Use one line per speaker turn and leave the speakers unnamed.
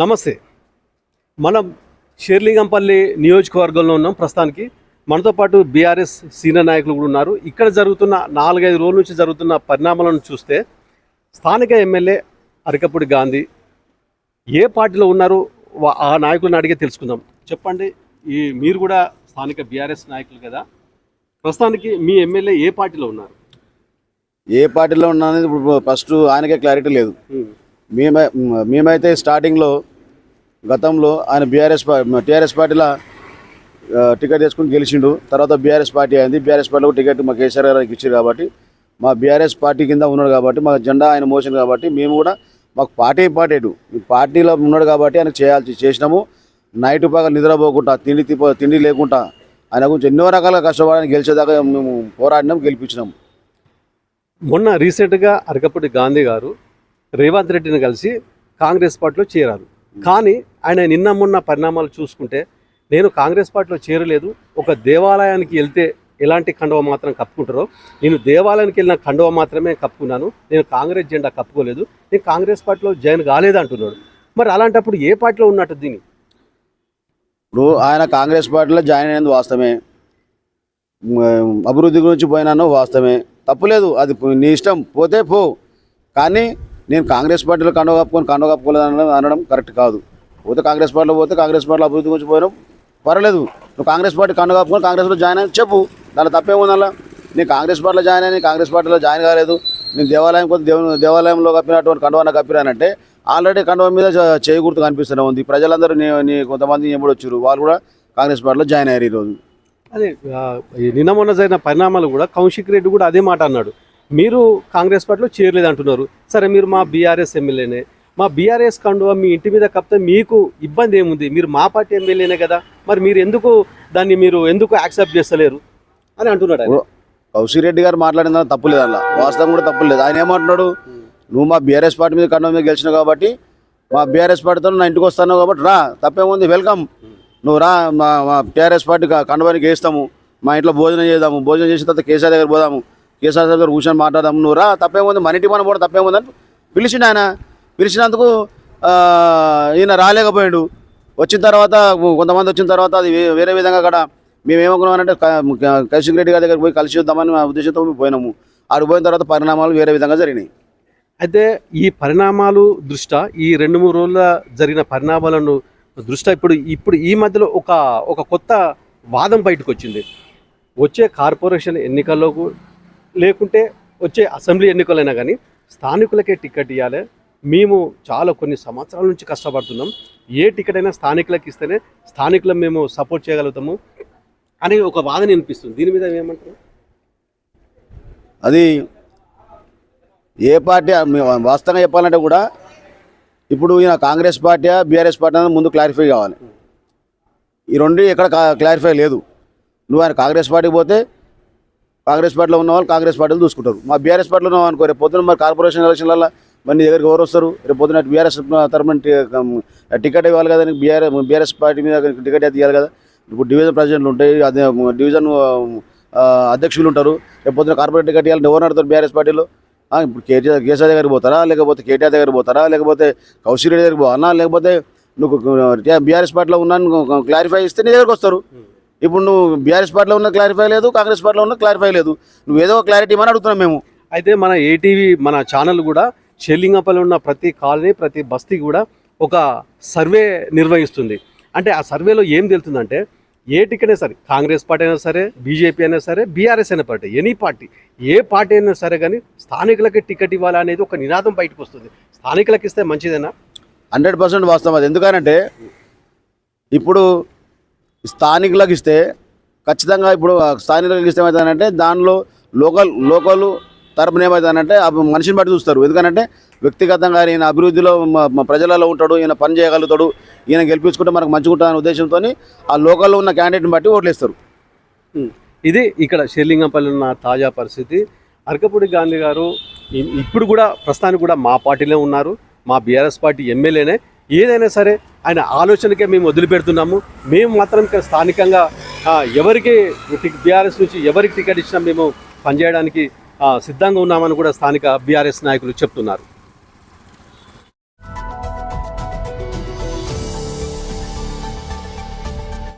నమస్తే. మనం షేర్లింగంపల్లి నియోజకవర్గంలో ఉన్నాం ప్రస్తుతానికి. మనతో పాటు బీఆర్ఎస్ సీనియర్ నాయకులు కూడా ఉన్నారు. ఇక్కడ జరుగుతున్న నాలుగైదు రోజుల నుంచి జరుగుతున్న పరిణామాలను చూస్తే స్థానిక ఎమ్మెల్యే అరకపూడి గాంధీ ఏ పార్టీలో ఉన్నారు ఆ నాయకులను అడిగే తెలుసుకుందాం. చెప్పండి ఈ మీరు కూడా స్థానిక బీఆర్ఎస్ నాయకులు కదా. ప్రస్తుతానికి మీ ఎమ్మెల్యే ఏ పార్టీలో ఉన్నారు?
ఏ పార్టీలో ఉన్నా అనేది ఇప్పుడు ఫస్ట్ ఆయనకే క్లారిటీ లేదు. మేమై మేమైతే స్టార్టింగ్లో గతంలో ఆయన బీఆర్ఎస్ టీఆర్ఎస్ పార్టీలో టికెట్ తీసుకుని గెలిచిండు. తర్వాత బీఆర్ఎస్ పార్టీ అయింది. బీఆర్ఎస్ పార్టీలో టికెట్ మా కేసీఆర్ గారికి ఇచ్చారు కాబట్టి మా బీఆర్ఎస్ పార్టీ కింద ఉన్నాడు కాబట్టి మా జెండా ఆయన మోషన్ కాబట్టి మేము కూడా మాకు పార్టీ ఇంపార్టెంట్. పార్టీలో ఉన్నాడు కాబట్టి ఆయన చేయాల్సి చేసినాము. నైట్ పగలు నిద్రపోకుండా తిండి తిప్ప తిండి లేకుండా ఆయన గురించి ఎన్నో రకాలుగా కష్టపడని గెలిచేదాకా మేము పోరాడినాం గెలిపించినాం.
మొన్న రీసెంట్గా అరకపూడి గాంధీ గారు రేవంత్ రెడ్డిని కలిసి కాంగ్రెస్ పార్టీలో చేరారు. కానీ ఆయన నిన్న మొన్న పరిణామాలు చూసుకుంటే నేను కాంగ్రెస్ పార్టీలో చేరలేదు. ఒక దేవాలయానికి వెళ్తే ఎలాంటి కండవ మాత్రం కప్పుకుంటారో నేను దేవాలయానికి వెళ్ళిన కండవ మాత్రమే కప్పుకున్నాను. నేను కాంగ్రెస్ జెండా కప్పుకోలేదు. నేను కాంగ్రెస్ పార్టీలో జాయిన్ కాలేదు అంటున్నాడు మరి అలాంటప్పుడు ఏ పార్టీలో ఉన్నట్టు దీని
ఇప్పుడు ఆయన కాంగ్రెస్ పార్టీలో జాయిన్ అయినది వాస్తవమే. అభివృద్ధి గురించి పోయినాను వాస్తవమే. తప్పులేదు. అది నీ ఇష్టం. పోతే పో. కానీ నేను కాంగ్రెస్ పార్టీలో కండవ కప్పుకొని కండవ కప్పుకోలేదు అనడం కరెక్ట్ కాదు. పోతే కాంగ్రెస్ పార్టీలో పోతే కాంగ్రెస్ పార్టీలో అభివృద్ధి గురించి పోయినాం. పర్వాలేదు. నువ్వు కాంగ్రెస్ పార్టీ కండవ కప్పుకొని కాంగ్రెస్లో జాయిన్ అని చెప్పు. దాని తప్పేముంది అలా నేను కాంగ్రెస్ పార్టీలో జాయిన్ అయ్యి కాంగ్రెస్ పార్టీలో జాయిన్ కాలేదు. నేను దేవాలయం కొంత దేవ దేవాలయంలో కప్పినటువంటి కండువాన కప్పిరానంటే ఆల్రెడీ కండువ మీద చ- చేయి గుర్తు కనిపిస్తూనే ఉంది. ప్రజలందరూ నీ నీ కొంతమంది ఎప్పుడు వచ్చారు వాళ్ళు కూడా కాంగ్రెస్ పార్టీలో జాయిన్ అయ్యారు ఈరోజు.
అదే నిన్న మొన్న జరిగిన పరిణామాలు కూడా కౌశిక్ రెడ్డి కూడా అదే మాట అన్నాడు. మీరు కాంగ్రెస్ పార్టీలో చేరలేదు అంటున్నారు. సరే మీరు మా బీఆర్ఎస్ ఎమ్మెల్యేనే. మా బీఆర్ఎస్ కండువా మీ ఇంటి మీద కప్పితే మీకు ఇబ్బంది ఏముంది? మీరు మా పార్టీ ఎమ్మెల్యేనే కదా. మరి మీరు ఎందుకు దాన్ని మీరు ఎందుకు యాక్సెప్ట్ చేస్తలేరు? అని అంటున్నాడు.
కౌశిక్ రెడ్డి గారు మాట్లాడిన తప్పు లేదు అలా వాస్తవం కూడా తప్పు లేదు. ఆయన ఏమంటున్నాడు? నువ్వు మా బీఆర్ఎస్ పార్టీ మీద కండం మీద గెలిచినావు కాబట్టి మా బీఆర్ఎస్ పార్టీతో నా ఇంటికి వస్తాను కాబట్టి రా తప్పేముంది? వెల్కమ్. నువ్వు రా మా మా టీఆర్ఎస్ పార్టీ కండవానికి వేస్తాము మా ఇంట్లో భోజనం చేద్దాము. భోజనం చేసిన తర్వాత కేసీఆర్ దగ్గర పోదాము. కేసీఆర్ గారు కూర్చొని మాట్లాడదాము నువ్వు తప్పేముంది? మన ఇంటి మన కూడా తప్పేముందని పిలిచిండు ఆయన. పిలిచినందుకు ఈయన రాలేకపోయాడు. వచ్చిన తర్వాత కొంతమంది వచ్చిన తర్వాత అది వేరే విధంగా అక్కడ మేమేమనుకున్నామంటే కౌశిక్ రెడ్డి గారి దగ్గర పోయి కలిసి చూద్దామని మా ఉద్దేశంతో పోయినాము. ఆడు పోయిన తర్వాత పరిణామాలు వేరే విధంగా జరిగినాయి.
అయితే ఈ పరిణామాలు దృష్ట్యా ఈ రెండు మూడు రోజుల జరిగిన పరిణామాలను దృష్ట్యా ఇప్పుడు ఇప్పుడు ఈ మధ్యలో ఒక ఒక కొత్త వాదం బయటకు వచ్చింది వచ్చే కార్పొరేషన్ ఎన్నికల్లో లేకుంటే వచ్చే అసెంబ్లీ ఎన్నికలైనా కానీ స్థానికులకే టికెట్ ఇవ్వాలి మేము చాలా కొన్ని సంవత్సరాల నుంచి కష్టపడుతున్నాం. ఏ టికెట్ అయినా స్థానికులకు ఇస్తేనే స్థానికులను మేము సపోర్ట్ చేయగలుగుతాము అని ఒక వాదన వినిపిస్తుంది. దీని మీద ఏమంటారు?
అది ఏ పార్టీ వాస్తవంగా చెప్పాలంటే కూడా ఇప్పుడు ఈయన కాంగ్రెస్ పార్టీ బీఆర్ఎస్ పార్టీ అనేది ముందు క్లారిఫై కావాలి. ఈ రెండు ఎక్కడ క్లారిఫై లేదు. నువ్వు ఆయన కాంగ్రెస్ పార్టీకి పోతే కాంగ్రెస్ పార్టీలో ఉన్న వాళ్ళు కాంగ్రెస్ పార్టీలు చూసుకుంటారు మా బీఆర్ఎస్ పార్టీలో ఉన్నావు అనుకో రేపు పొద్దున మరి కార్పొరేషన్ ఎలక్షన్లలో మరి నీ దగ్గరికి ఎవరు వస్తారు? రేపు పొద్దున బీఆర్ఎస్ తరపున టికెట్ ఇవ్వాలి కదా బీఆర్ బీఆర్ఎస్ పార్టీ మీద టికెట్ అయితే ఇవ్వాలి కదా? ఇప్పుడు డివిజన్ ప్రెసిడెంట్లు ఉంటాయి అదే డివిజన్ అధ్యక్షులు ఉంటారు. రేపు పొద్దున కార్పొరేట్ టికెట్ ఇవ్వాలి ఎవరు నడతారు బీఆర్ఎస్ పార్టీలో? ఇప్పుడు కేటీఆర్ కేసీఆర్ దగ్గరికి పోతారా? లేకపోతే కేటీఆర్ దగ్గరికి పోతారా? లేకపోతే కౌశిక్ రెడ్డి దగ్గరికి పోవాలా లేకపోతే నువ్వు బీఆర్ఎస్ పార్టీలో ఉన్నాను క్లారిఫై ఇస్తే నీ దగ్గరికి వస్తారు. ఇప్పుడు నువ్వు బీఆర్ఎస్ పార్టీలో ఉన్న క్లారిఫై లేదు కాంగ్రెస్ పార్టీలో ఉన్న క్లారిఫై లేదు. నువ్వు ఏదో క్లారిటీ ఇవ్వని అడుగుతున్నాం మేము.
అయితే మన ఏటీవీ మన ఛానల్ కూడా షెల్లింగపల్లి ఉన్న ప్రతి కాలనీ ప్రతి బస్తీ కూడా ఒక సర్వే నిర్వహిస్తుంది. అంటే ఆ సర్వేలో ఏం తెలుతుందంటే ఏ టికెట్ అయినా సరే కాంగ్రెస్ పార్టీ అయినా సరే బీజేపీ అయినా సరే బీఆర్ఎస్ అయినా పార్టీ ఎనీ పార్టీ ఏ పార్టీ అయినా సరే కానీ స్థానికులకి టికెట్ ఇవ్వాలి అనేది ఒక నినాదం బయటకు వస్తుంది. స్థానికులకు ఇస్తే మంచిదేనా?
హండ్రెడ్ పర్సెంట్ వాస్తవం అది. ఎందుకనంటే ఇప్పుడు స్థానికులకు ఇస్తే ఖచ్చితంగా ఇప్పుడు ఆ స్థానికులకు ఇస్తే ఏమవుతుందంటే దానిలో లోకల్ లోకల్ తరపున ఏమవుతుందంటే ఆ మనిషిని బట్టి చూస్తారు. ఎందుకంటే వ్యక్తిగతంగా ఈయన అభివృద్ధిలో ప్రజలలో ఉంటాడు ఈయన పని చేయగలుగుతాడు ఈయన గెలిపించుకుంటే మనకు మంచిగా అనే ఉద్దేశంతో ఆ లోకల్లో ఉన్న క్యాండిడేట్ని బట్టి ఓట్లేస్తారు.
ఇది ఇక్కడ షేర్లింగంపల్లి ఉన్న తాజా పరిస్థితి. అరకపూడి గాంధీ గారు ఇప్పుడు కూడా ప్రస్తుతానికి కూడా మా పార్టీలో ఉన్నారు. మా బీఆర్ఎస్ పార్టీ ఎమ్మెల్యేనే. ఏదైనా సరే ఆయన ఆలోచనకే మేము వదిలిపెడుతున్నాము. మేము మాత్రం ఇక్కడ స్థానికంగా ఎవరికి బీఆర్ఎస్ నుంచి ఎవరికి టికెట్ ఇచ్చినా మేము పనిచేయడానికి సిద్ధంగా ఉన్నామని కూడా స్థానిక బీఆర్ఎస్ నాయకులు చెప్తున్నారు.